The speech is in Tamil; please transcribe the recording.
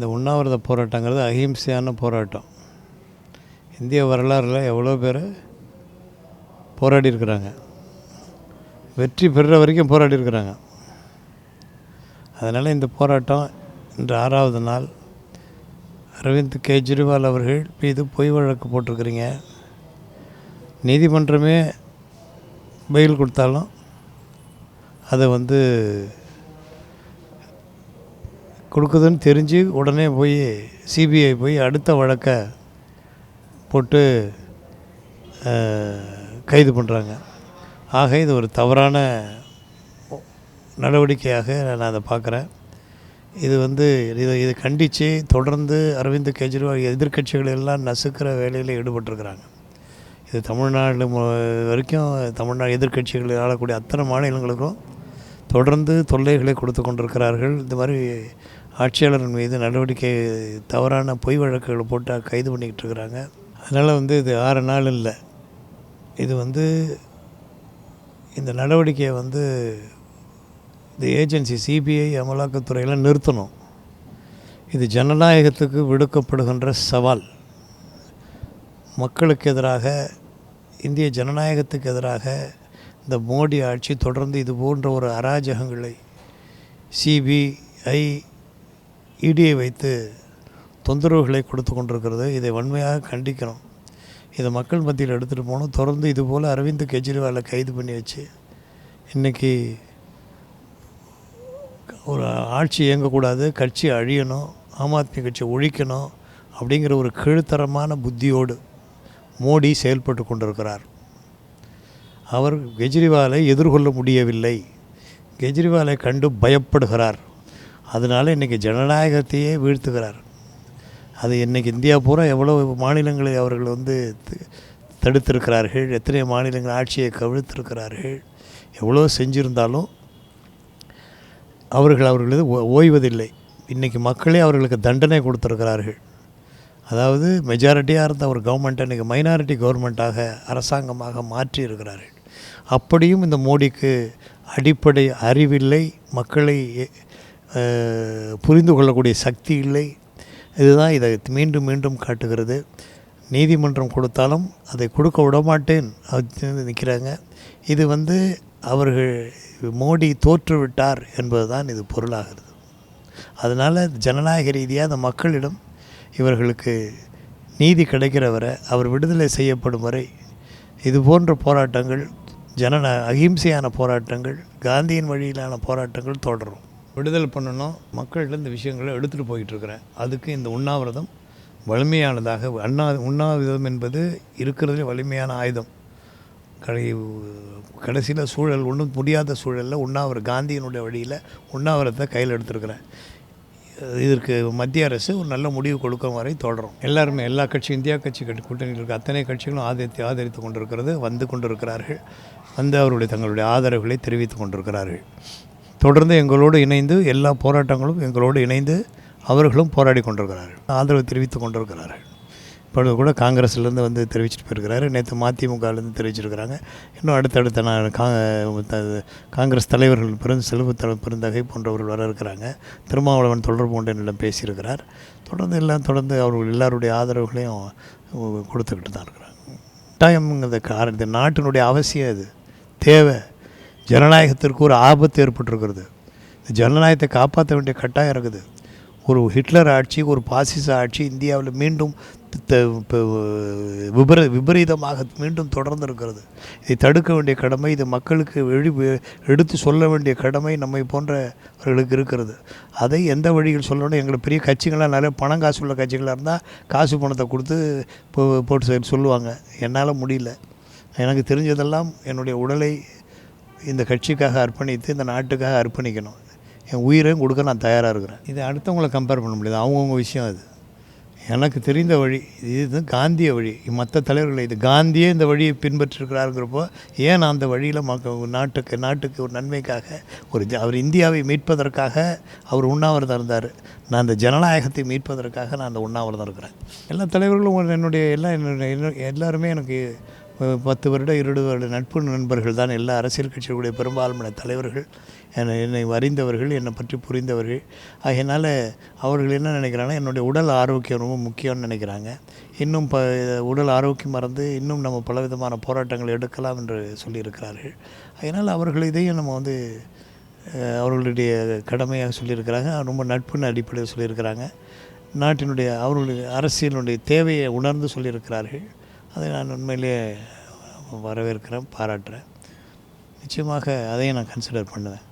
இந்த உண்ணாவிரத போராட்டங்கிறது அஹிம்சையான போராட்டம். இந்திய வரலாறில் எவ்வளோ பேர் போராடி இருக்கிறாங்க வெற்றி பெறுற வரைக்கும் போராடி இருக்கிறாங்க அதனால் இந்த போராட்டம் இன்று ஆறாவது நாள். அரவிந்த் கெஜ்ரிவால் அவர்கள் மீது பொய் வழக்கு போட்டிருக்கிறீங்க. நீதிமன்றமே பெயில் கொடுத்தாலும் அதை வந்து கொடுக்குதுன்னு தெரிஞ்சு உடனே போய் சிபிஐ போய் அடுத்த வழக்கை போட்டு கைது பண்ணுறாங்க ஆக இது ஒரு தவறான நடவடிக்கையாக நான் அதை பார்க்குறேன். இது வந்து இதை இதை கண்டித்து தொடர்ந்து அரவிந்த் கெஜ்ரிவால் எதிர்க்கட்சிகள் எல்லாம் நசுக்கிற வேலையில் ஈடுபட்டிருக்கிறாங்க. இது தமிழ்நாடு வரைக்கும் தமிழ்நாடு எதிர்கட்சிகள் ஆளக்கூடிய அத்தனை மாநிலங்களுக்கும் தொடர்ந்து தொல்லைகளை கொடுத்து கொண்டிருக்கிறார்கள். இந்த மாதிரி ஆட்சியாளர்கள் மீது நடவடிக்கை தவறான பொய் வழக்குகளை போட்டு கைது பண்ணிக்கிட்டு இருக்கிறாங்க. அதனால் வந்து இது ஆறு நாள் இல்லை. இது வந்து இந்த நடவடிக்கையை வந்து இந்த ஏஜென்சி சிபிஐ அமலாக்கத்துறையெல்லாம் நிறுத்தணும். இது ஜனநாயகத்துக்கு விடுக்கப்படுகின்ற சவால். மக்களுக்கு எதிராக இந்திய ஜனநாயகத்துக்கு எதிராக இந்த மோடி ஆட்சி தொடர்ந்து இது போன்ற ஒரு அராஜகங்களை சிபிஐ இடியை வைத்து தொந்தரவுகளை கொடுத்து கொண்டிருக்கிறது. இதை வன்மையாக கண்டிக்கிறோம். இதை மக்கள் மத்தியில் எடுத்துகிட்டு போகணும் தொடர்ந்து இது போல் அரவிந்த் கெஜ்ரிவாலை கைது பண்ணி வச்சு இன்றைக்கி ஒரு ஆட்சி இயங்கக்கூடாது கட்சி அழியணும் ஆம் ஆத்மி கட்சி ஒழிக்கணும் அப்படிங்கிற ஒரு கீழ்த்தரமான புத்தியோடு மோடி செயல்பட்டு கொண்டிருக்கிறார். அவர் கெஜ்ரிவாலை எதிர்கொள்ள முடியவில்லை. கெஜ்ரிவாலை கண்டு பயப்படுகிறார். அதனால் இன்றைக்கி ஜனநாயகத்தையே வீழ்த்துகிறார். அது இன்றைக்கி இந்தியா பூரா எவ்வளோ மாநிலங்களை அவர்கள் வந்து தடுத்திருக்கிறார்கள் எத்தனை மாநிலங்கள் ஆட்சியை கவிழ்த்திருக்கிறார்கள் எவ்வளோ செஞ்சிருந்தாலும் அவர்கள் அவர்களது ஓ- ஓய்வதில்லை. இன்றைக்கி மக்களே அவர்களுக்கு தண்டனை கொடுத்துருக்கிறார்கள். அதாவது மெஜாரிட்டியாக இருந்த ஒரு கவர்மெண்ட்டை இன்றைக்கி மைனாரிட்டி கவர்மெண்ட்டாக அரசாங்கமாக மாற்றி இருக்கிறார்கள் அப்படியும் இந்த மோடிக்கு அடிப்படை அறிவில்லை மக்களை புரிந்து கொள்ளக்கூடிய சக்தி இல்லை. இதுதான் இதை மீண்டும் மீண்டும் காட்டுகிறது. நீதிமன்றம் கொடுத்தாலும் அதை கொடுக்க விடமாட்டேன். அப்படின்னு நிற்கிறாங்க இது வந்து அவர்கள் மோடி தோற்றுவிட்டார் என்பதுதான் இது பொருளாகிறது. அதனால் ஜனநாயக ரீதியாக அந்த மக்களிடம் இவர்களுக்கு நீதி கிடைக்கிற வரை அவர் விடுதலை செய்யப்படும் வரை இது போன்ற போராட்டங்கள் ஜனநா அகிம்சையான போராட்டங்கள் காந்தியின் வழியிலான போராட்டங்கள் தொடரும். விடுதலை பண்ணணும். மக்கள்கிட்ட இந்த விஷயங்களை எடுத்துகிட்டு போயிட்டுருக்கிறேன். அதுக்கு இந்த உண்ணாவிரதம் வலிமையானதாக அண்ணா உண்ணாவிரதம் என்பது இருக்கிறதுலே வலிமையான ஆயுதம். கடை கடைசியில் சூழல் ஒன்றும் முடியாத சூழலில் உண்ணாவிர காந்தியினுடைய வழியில் உண்ணாவிரத்தை கையில் எடுத்துருக்கிறேன். இதற்கு மத்திய அரசு ஒரு நல்ல முடிவு கொடுக்கும் வரை தொடரும். எல்லாருமே எல்லா கட்சியும் இந்தியா கட்சி கட்சி கூட்டணியில் இருக்க அத்தனை கட்சிகளும் ஆதரித்து ஆதரித்து கொண்டிருக்கிறது வந்து கொண்டிருக்கிறார்கள். வந்து அவருடைய தங்களுடைய ஆதரவுகளை தெரிவித்துக் கொண்டிருக்கிறார்கள். தொடர்ந்து எங்களோடு இணைந்து எல்லா போராட்டங்களும் எங்களோடு இணைந்து அவர்களும் போராடி கொண்டிருக்கிறார்கள். ஆதரவு தெரிவித்துக் கொண்டிருக்கிறார்கள். இப்பொழுது கூட காங்கிரஸ்லேருந்து வந்து தெரிவிச்சிட்டு போயிருக்கிறாரு. நேற்று மதிமுகலேருந்து தெரிவிச்சிருக்கிறாங்க. இன்னும் அடுத்தடுத்த நான் கா த- காங்கிரஸ் தலைவர்கள் பெரும் செலவு தல பெருந்தகை போன்றவர்கள் வர இருக்கிறாங்க. திருமாவளவன் தொடர்பு கொண்டு என்னிடம் பேசியிருக்கிறார். தொடர்ந்து எல்லாம் தொடர்ந்து அவர்கள் எல்லாருடைய ஆதரவுகளையும் கொடுத்துக்கிட்டு தான் இருக்கிறாங்க. கட்டாயம்ங்கிறத காரணம் நாட்டினுடைய அவசியம் அது. தேவை. ஜனநாயகத்திற்கு ஒரு ஆபத்து ஏற்பட்டிருக்கிறது. ஜனநாயகத்தை காப்பாற்ற வேண்டிய கட்டாயம் இருக்குது. ஒரு ஹிட்லர் ஆட்சி ஒரு பாசிச ஆட்சி இந்தியாவில் மீண்டும் த- விபர விபரீதமாக மீண்டும் தொடர்ந்து இருக்கிறது இதை தடுக்க வேண்டிய கடமை இது மக்களுக்கு வெளி எடுத்து சொல்ல வேண்டிய கடமை நம்மை போன்றவர்களுக்கு இருக்கிறது. அதை எந்த வழியில் சொல்லணும் எங்களை பெரிய கட்சிகளாக நிறைய பணம் காசு உள்ள கட்சிகளாக இருந்தால் காசு பணத்தை கொடுத்து போ- போட்டு சொல்லுவாங்க. என்னால் முடியல. எனக்கு தெரிஞ்சதெல்லாம் என்னுடைய உடலை இந்த கட்சிக்காக அர்ப்பணித்து இந்த நாட்டுக்காக அர்ப்பணிக்கணும். என் உயிரையும் கொடுக்க நான் தயாராக இருக்கிறேன். இது அடுத்தவங்களை கம்பேர் பண்ண முடியாது. அவங்கவுங்க விஷயம் அது. எனக்கு தெரிந்த வழி இது காந்திய வழி. மற்ற தலைவர்கள் இது காந்தியே இந்த வழியை பின்பற்றிருக்கிறாருங்கிறப்போ ஏன் நான் அந்த வழியில் மக்க நாட்டுக்கு நாட்டுக்கு ஒரு நன்மைக்காக ஒரு ஜ- அவர் இந்தியாவை மீட்பதற்காக அவர் உண்ணாவிரதம் இருந்தார். நான் அந்த ஜனநாயகத்தை மீட்பதற்காக நான் அந்த உண்ணாவிரதம் இருக்கிறேன். எல்லா தலைவர்களும் என்னுடைய எல்லா என்னுடைய எல்லாருமே எனக்கு பத்து வருட இருபது வருட நட்பு நண்பர்கள் தான் எல்லா அரசியல் கட்சிகளுடைய பெரும்பான்மையான தலைவர்கள். என்னை என்னை அறிந்தவர்கள் என்னை பற்றி புரிந்தவர்கள். ஆகையினால் அவர்கள் என்ன நினைக்கிறாங்கன்னா என்னுடைய உடல் ஆரோக்கியம் ரொம்ப முக்கியம்னு நினைக்கிறாங்க. இன்னும் ப உடல் ஆரோக்கியம் மறந்து இன்னும் நம்ம பலவிதமான போராட்டங்கள் எடுக்கலாம் என்று சொல்லியிருக்கிறார்கள். அதனால் அவர்கள் இதையும் நம்ம வந்து அவர்களுடைய கடமையாக சொல்லியிருக்கிறாங்க. ரொம்ப நட்புன்னு அடிப்படையில் சொல்லியிருக்கிறாங்க. நாட்டினுடைய அவர்களுடைய அரசியலுடைய தேவையை உணர்ந்து சொல்லியிருக்கிறார்கள். அதை நான் உண்மையிலேயே வரவேற்கிறேன் பாராட்டுறேன். நிச்சயமாக அதையும் நான் கன்சிடர் பண்ணுவேன்.